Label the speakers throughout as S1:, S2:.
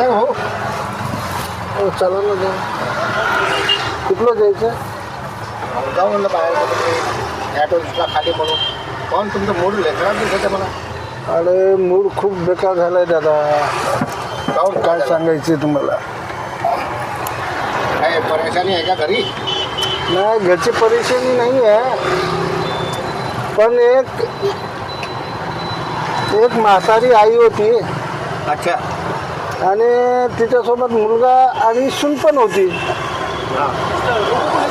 S1: सांग हो.
S2: हो, चला ना जाऊ कुठलं जायचं?
S1: जाऊ म्हणलं बाहेर ॲटोला खाली म्हणून कोण तुमचं मूड लेकरात दिसत मला?
S2: अरे मूड खूप बेकार झालाय दादा.
S1: काहून
S2: काय सांगायचे तुम्हाला?
S1: काय परेशानी आहे का घरी?
S2: नाही घरची परेशानी नाही आहे. पण एक एक म्हातारी आई होती.
S1: अच्छा.
S2: आणि तिच्यासोबत मुलगा आणि सून पण होती.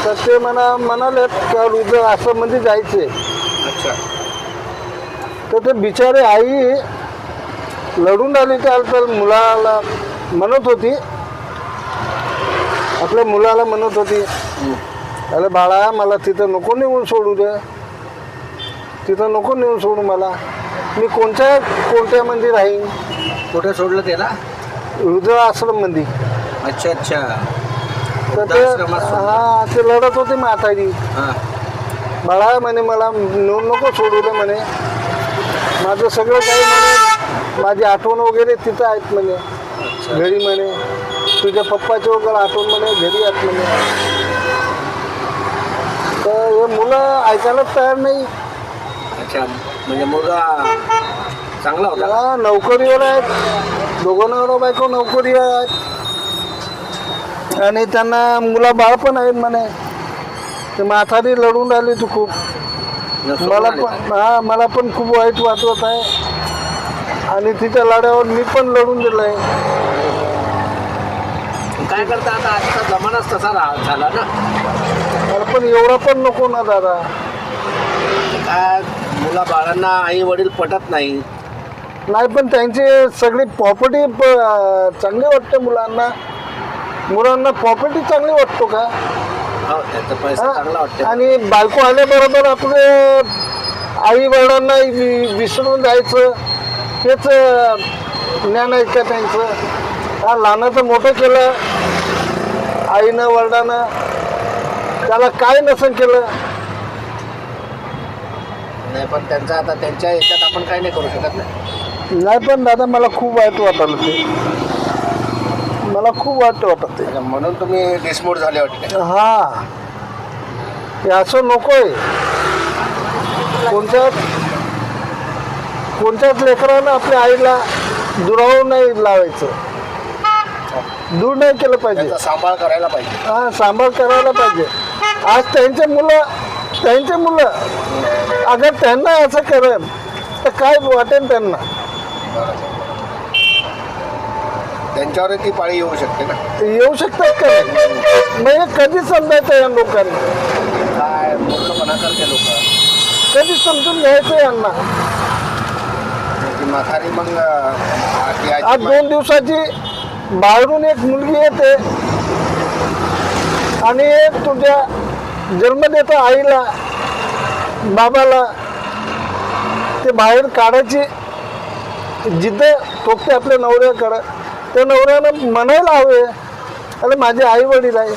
S2: तर ते मला म्हणाले का रुद्र असं मध्ये जायचे.
S1: अच्छा.
S2: तर ते बिचारे आई लढून आली त्या तर मुलाला म्हणत होती. आपल्या मुलाला म्हणत होती अरे बाळा मला तिथं नको नेऊन सोडू दे. तिथं नको नेऊन सोडू मला. मी कोणत्या कोणत्या मंदिर राहीन
S1: कुठे सोडलं त्याला?
S2: रुद्र आश्रम मंदिर
S1: अच्छा अच्छा.
S2: तर ते
S1: वृद्धाश्रमात सोडलं.
S2: हा ते लढत होते म्हातारी
S1: हां.
S2: बाळा म्हणे मला नेऊन नको सोडू दे म्हणे. माझं सगळं काही म्हणे माझी आठवण वगैरे तिथं आहेत म्हणे. घरी म्हणे तुझ्या पप्पाची वगैरे आठवण म्हणे घरी आहेत म्हणे. तर हे मुलं ऐकायलाच तयार नाही.
S1: अच्छा म्हणजे मुलगा चांगला होता. का?
S2: हा नोकरीवर आहेत. दोघं नवरा बायको नोकरी आहेत आणि त्यांना मुला बाळ पण आहेत म्हणे. ते म्हातारी लढून राहिली तू खूप. मला पण हा मला पण खूप वाईट वाटत आहे. आणि तिच्या लढ्यावर मी पण लढून दिलं आहे?
S1: काय करता आता? आजचा जमानाच तसा झाला ना.
S2: मला पण एवढा पण नको ना दादा.
S1: काय मुला बाळांना आई वडील पटत नाही.
S2: नाही पण त्यांची सगळी प्रॉपर्टी चांगली वाटते मुलांना. मुलांना प्रॉपर्टी चांगली वाटतो का?
S1: हो त्याचा पैसा चांगला? वाटतो.
S2: आणि बायको आल्याबरोबर आपले आई वडिलांना वि- विसरून जायचं. हेच ज्ञान आहे का त्यांचं? हा लहानाचं मोठं केलं. आईनं वडिलानं. त्याला काय नसन केलं?
S1: नाही पण त्यांचा आता त्यांच्या याच्यात आपण काही नाही करू शकत नाही
S2: नाही पण दादा मला खूप वाईट वाटलं ते मला खूप वाईट वाटत ते
S1: म्हणून तुम्ही डिसमोड झाले वाटते.
S2: हा. हे असं नकोय. कोणत्याच कोणत्याच लेकरानं आपल्या आईला दुरावून नाही लावायचं. दूर नाही केलं पाहिजे.
S1: त्याचा सांभाळ करायला पाहिजे.
S2: हा सांभाळ करायला पाहिजे. आज त्यांचे मुलं त्यांचे मुलं अगर त्यांना असं करेल तर काय वाटेल त्यांना?
S1: त्यांच्यावर ती पाळी येऊ शकते ना?
S2: येऊ शकतात का? नाही? मग हे कधी समजायचं या लोकांनी?
S1: काय मूर्खपणा करते लोक.
S2: कधी समजून घ्यायचं यांना?
S1: ती म्हातारी मग आज
S2: दोन दिवसाची बाहेरून एक मुलगी येते. आणि एक तुझ्या जन्म देतो आईला बाबाला ते बाहेर काढायची जिद्द टोकते आपल्या नवऱ्याकडं त्या नवऱ्यानं म्हणायला हवे. अरे माझे आई वडील आहे.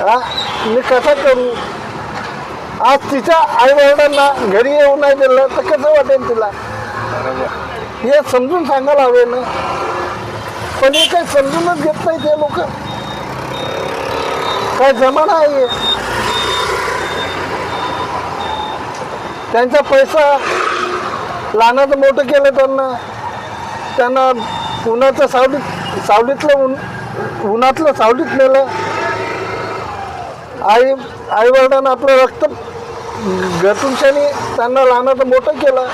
S2: हा? मी कसा करू? आज तिच्या आई वडिलांना घरी येऊ नाही दिलं तर कसं वाटेल तिला? हे समजून सांगायला हवे ना. पण हे काही समजूनच घेत नाही ते लोक. काय जमाना आहे हे. त्यांचा पैसा लहानाचं मोठं केलं त्यांना. त्यांना उन्हाचं सावलीत सावलीतलं ऊन उन्हातलं सावलीत नेलं. आई आई वडिलांना आपलं रक्त गटूनशाने त्यांना लहानाचं मोठं केलं.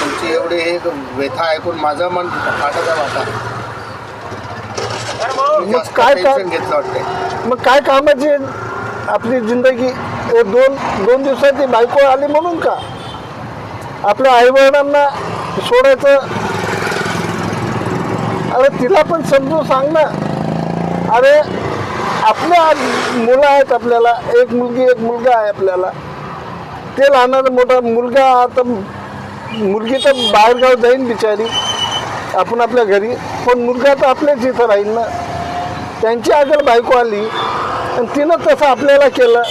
S1: तुमची एवढी हे व्यथा ऐकून माझं मन वाटा
S2: मग काय
S1: टेन्शन
S2: का-
S1: घेतलं वाटतंय.
S2: मग काय कामाची आपली जिंदगी? हे दोन दोन दिवसाची बायको आली म्हणून का? आपल्या आईवडिलांना सोडायचं? अरे तिला पण समजून सांग ना. अरे आपल्या आज मुलं आहेत आपल्याला. एक मुलगी एक मुलगा आहे आपल्याला. ते लहानाचा मोठा मुलगा आता मुलगी तर बाहेरगाव जाईन बिचारी. आपण आपल्या घरी. पण मुलगा तर आपल्याच इथं राहील ना. त्यांची अगर बायको आली आणि तिनं तसं आपल्याला केलं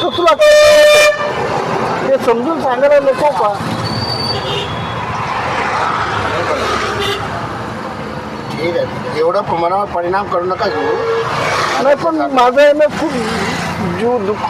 S2: सुचला ते समजून सांगायला नको का?
S1: ठीक आहे मनावर परिणाम करू नका घेऊ
S2: नाही पण माझं मग खूप जीव दुःख